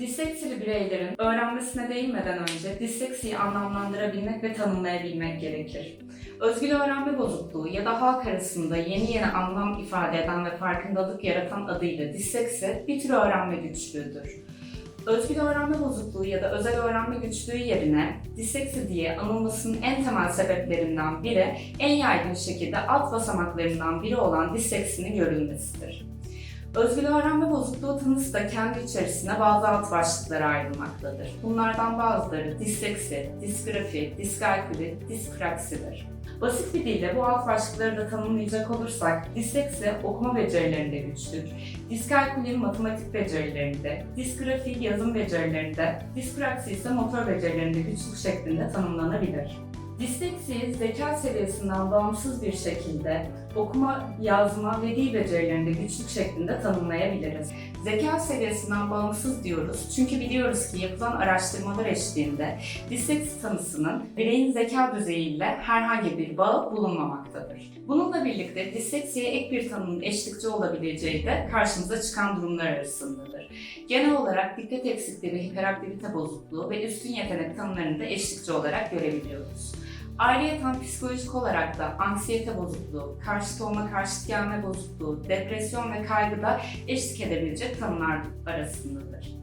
Disleksili bireylerin öğrenmesine değinmeden önce disleksiyi anlamlandırabilmek ve tanımlayabilmek gerekir. Özgül öğrenme bozukluğu ya da halk arasında yeni yeni anlam ifade eden ve farkındalık yaratan adıyla disleksi bir tür öğrenme güçlüğüdür. Özgül öğrenme bozukluğu ya da özel öğrenme güçlüğü yerine disleksi diye anılmasının en temel sebeplerinden biri en yaygın şekilde alt basamaklarından biri olan disleksinin görülmesidir. Özgül öğrenme bozukluğu tanısı da kendi içerisine bazı alt başlıklara ayrılmaktadır. Bunlardan bazıları disleksi, disgrafi, diskalküli, dispraksidir. Basit bir dille bu alt başlıkları da tanımlayacak olursak, disleksi okuma becerilerinde güçlük, diskalküli matematik becerilerinde, disgrafi yazım becerilerinde, dispraksi ise motor becerilerinde güçlük şeklinde tanımlanabilir. Disleksi, zeka seviyesinden bağımsız bir şekilde okuma, yazma ve dil becerilerinde güçlük şeklinde tanımlayabiliriz. Zeka seviyesinden bağımsız diyoruz çünkü biliyoruz ki yapılan araştırmalar eşliğinde disleksi tanısının bireyin zeka düzeyiyle herhangi bir bağı bulunmamaktadır. Bununla birlikte disleksiye ek bir tanımın eşlikçi olabileceği de karşımıza çıkan durumlar arasındadır. Genel olarak dikkat eksikliği ve hiperaktivite bozukluğu ve üstün yetenek tanımlarını da eşlikçi olarak görebiliyoruz. Ayrıyeten psikolojik olarak da anksiyete bozukluğu, karşıt olma karşıt gelme bozukluğu, depresyon ve kaygı da eşlik edebilecek tanımlar arasındadır.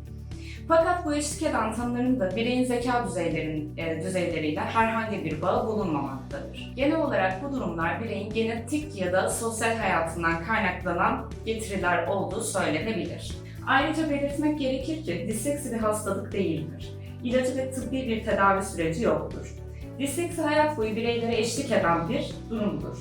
Fakat bu eşlik eden tanımların da bireyin zeka düzeylerin, e, düzeyleriyle herhangi bir bağı bulunmamaktadır. Genel olarak bu durumlar bireyin genetik ya da sosyal hayatından kaynaklanan getiriler olduğu söylenebilir. Ayrıca belirtmek gerekir ki disleksi bir hastalık değildir. İlacı ve tıbbi bir tedavi süreci yoktur. Disleksi hayat boyu bireylere eşlik eden bir durumdur.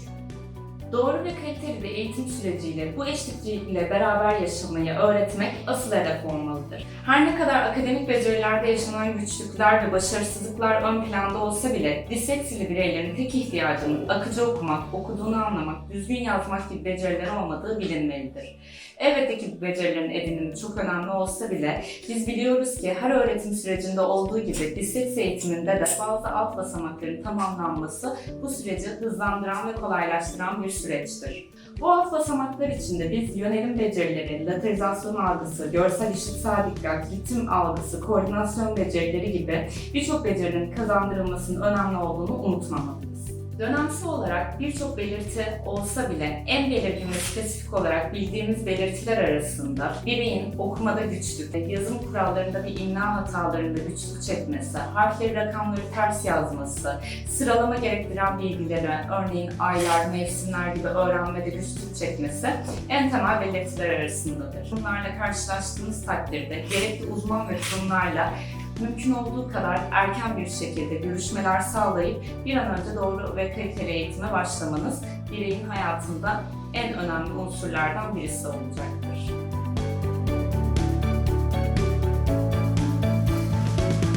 Doğru ve kaliteli bir eğitim süreciyle bu eşlikçiyle beraber yaşamayı öğretmek asıl hedef olmalıdır. Her ne kadar akademik becerilerde yaşanan güçlükler ve başarısızlıklar ön planda olsa bile disleksili bireylerin tek ihtiyacının akıcı okumak, okuduğunu anlamak, düzgün yazmak gibi beceriler olmadığı bilinmelidir. Elbette ki bu becerilerin edinimi çok önemli olsa bile biz biliyoruz ki her öğretim sürecinde olduğu gibi disleksi eğitiminde de bazı alt basamakların tamamlanması bu süreci hızlandıran ve kolaylaştıran bir süreçtir. Bu alt basamaklar içinde biz yönelim becerileri, laterizasyon algısı, görsel işitsel dikkat, ritim algısı, koordinasyon becerileri gibi birçok becerinin kazandırılmasının önemli olduğunu unutmamalıyız. Dönemsel olarak birçok belirti olsa bile en belirgin ve spesifik olarak bildiğimiz belirtiler arasında bireyin okumada güçlük, yazım kurallarında bir imla hatalarında güçlük çekmesi, harfleri rakamları ters yazması, sıralama gerektiren bilgileri, örneğin aylar, mevsimler gibi öğrenmede güçlük çekmesi en temel belirtiler arasındadır. Bunlarla karşılaştığınız takdirde gerekli uzman ve kurumlarla mümkün olduğu kadar erken bir şekilde görüşmeler sağlayıp bir an önce doğru ve kaliteli eğitime başlamanız bireyin hayatında en önemli unsurlardan birisi olacaktır.